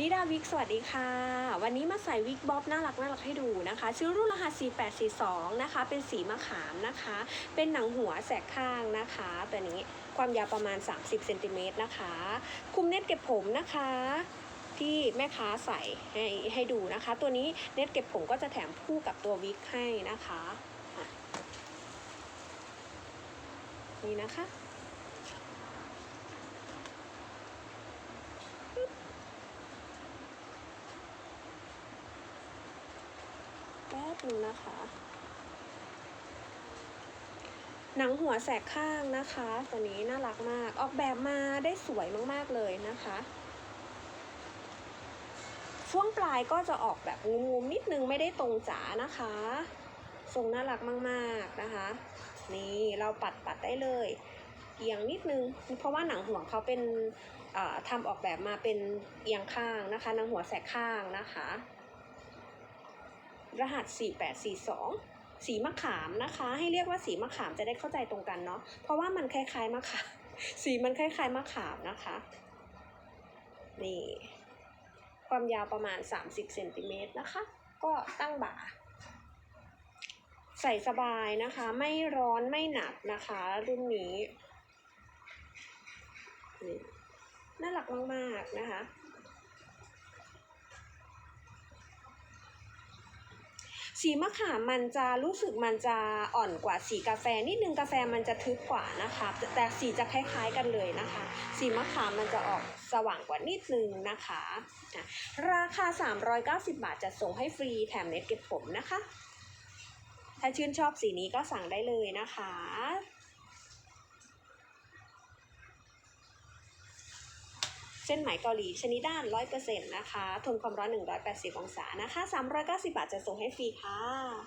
นิดาวิกสวัสดีค่ะ วันนี้มาใส่วิกบ๊อบน่ารักน่ารักให้ดูนะคะ ชื่อรุ่นรหัส 4842 นะคะ เป็นสีมะขามนะคะ เป็นหนังหัวแสกข้างนะคะตัวนี้ความยาวประมาณ 30เซนติเมตรนะคะ คุมเน็ตเก็บผมนะคะที่แม่ค้าใส่ให้ให้ดูนะคะ ตัวนี้เน็ตเก็บผมก็จะแถมคู่กับตัววิกให้นะคะอะนี่นะคะ แป๊บนึงนะคะ หนังหัวแสกข้างนะคะ ตัวนี้น่ารักมาก ออกแบบมาได้สวยมากๆเลยนะคะ ช่วงปลายก็จะออกแบบงุมๆนิดนึงไม่ได้ตรงจ๋านะคะ ทรงน่ารักมากๆนะคะ นี่เราปัดปัดได้เลยเอียงนิดนึง เพราะว่าหนังหัวเขาเป็นทำออกแบบมาเป็นเอียงข้างนะคะหนังหัวแสกข้างนะคะ รหัส 4842สีมะขามนะคะ ให้เรียกว่าสีมะขามจะได้เข้าใจตรงกันเนาะเพราะว่ามันคล้ายๆมะขามสีมันคล้ายๆมะขามนะคะนี่ความยาวประมาณ 30เซนติเมตรนะคะ ก็ตั้งบ่า ใส่สบายนะคะ ไม่ร้อนไม่หนักนะคะ รุ่นนี้นี่น่ารักมากๆนะคะ สีมะขามมันจะรู้สึกมันจะอ่อนกว่าสีกาแฟนิดนึงกาแฟมันจะทึบกว่านะคะแต่สีจะคล้ายๆกันเลยนะคะ สีมะขามมันจะออกสว่างกว่านิดนึงนะคะอะราคา 390 บาทจะส่งให้ฟรีแถมเน็ตเก็บผมนะคะ ถ้าชื่นชอบสีนี้ก็สั่งได้เลยนะคะ เส้นไหมเกาหลีชนิดด้าน 100%นะคะ ทนความร้อน 180 องศานะคะ 390 บาทจะส่งให้ฟรีค่ะ